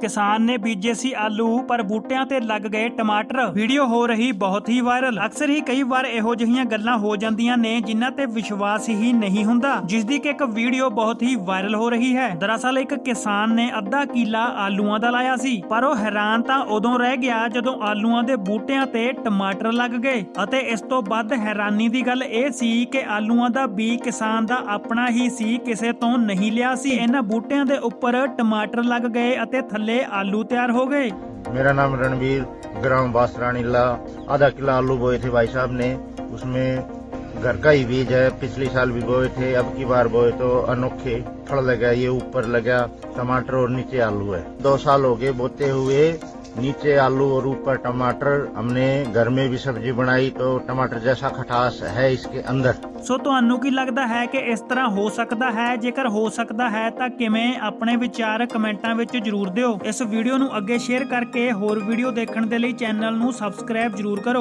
ਕਿਸਾਨ ਨੇ ਬੀਜੇ ਸੀ ਆਲੂ, ਪਰ ਬੂਟਿਆਂ ਤੇ ਲੱਗ ਗਏ ਟਮਾਟਰ। ਵੀਡੀਓ ਹੋ ਰਹੀ ਬਹੁਤ ਹੀ ਵਾਇਰਲ। ਅਕਸਰ ਹੀ ਕਈ ਵਾਰ ਇਹੋ ਜਿਹੀਆਂ ਗੱਲਾਂ ਹੋ ਜਾਂਦੀਆਂ ਨੇ, ਜਿਨ੍ਹਾਂ ਤੇ ਵਿਸ਼ਵਾਸ ਹੀ ਨਹੀਂ ਹੁੰਦਾ, ਜਿਸ ਦੀ ਕਿ ਇੱਕ ਵੀਡੀਓ ਬਹੁਤ ਹੀ ਵਾਇਰਲ ਹੋ ਰਹੀ ਹੈ। ਦਰਅਸਲ ਇੱਕ ਕਿਸਾਨ ਨੇ ਅੱਧਾ ਕਿੱਲਾ ਆਲੂਆਂ ਦਾ ਲਾਇਆ ਸੀ, ਪਰ ਉਹ ਹੈਰਾਨ ਤਾਂ ਉਦੋਂ ਰਹਿ ਗਿਆ ਜਦੋਂ ਆਲੂਆਂ ਦੇ ਬੂਟਿਆਂ ਤੇ ਟਮਾਟਰ ਲੱਗ ਗਏ। ਅਤੇ ਇਸ ਤੋਂ ਵੱਧ ਹੈਰਾਨੀ ਦੀ ਗੱਲ ਇਹ ਸੀ ਕਿ ਆਲੂਆਂ ਦਾ ਬੀ ਕਿਸਾਨ ਦਾ ਆਪਣਾ ਹੀ ਸੀ, ਕਿਸੇ ਤੋਂ ਨਹੀਂ ਲਿਆ ਸੀ। ਇਹਨਾਂ ਬੂਟਿਆਂ ਦੇ ਉੱਪਰ ਟਮਾਟਰ ਲੱਗ ਗਏ ਅਤੇ ਥੱਲੇ ਆਲੂ ਤਿਆਰ ਹੋ ਗਏ मेरा नाम रणवीर ग्राम बासरानीला आधा किलो आलू बोए थे भाई साहब ने उसमें घर का ही बीज है पिछले साल भी बोए थे अब की बार बोए तो अनोखे फल लगा ये ऊपर लगा टमाटर और नीचे आलू है दो साल हो गए बोते हुए नीचे आलू और ऊपर टमाटर हमने घर में भी सब्जी बनाई तो टमाटर जैसा खटास है इसके अंदर ਸੋ ਤੁਹਾਨੂੰ ਕੀ ਲੱਗਦਾ ਹੈ ਕਿ ਇਸ ਤਰ੍ਹਾਂ ਹੋ ਸਕਦਾ ਹੈ ਜੇਕਰ ਹੋ ਸਕਦਾ ਹੈ ਤਾਂ ਕਿਵੇਂ ਆਪਣੇ ਵਿਚਾਰ ਕਮੈਂਟਾਂ ਵਿੱਚ ਜਰੂਰ ਦਿਓ ਇਸ ਵੀਡੀਓ ਨੂੰ ਅੱਗੇ ਸ਼ੇਅਰ ਕਰਕੇ ਹੋਰ ਵੀਡੀਓ ਦੇਖਣ ਦੇ ਲਈ ਚੈਨਲ ਨੂੰ ਸਬਸਕ੍ਰਾਈਬ ਜਰੂਰ ਕਰੋ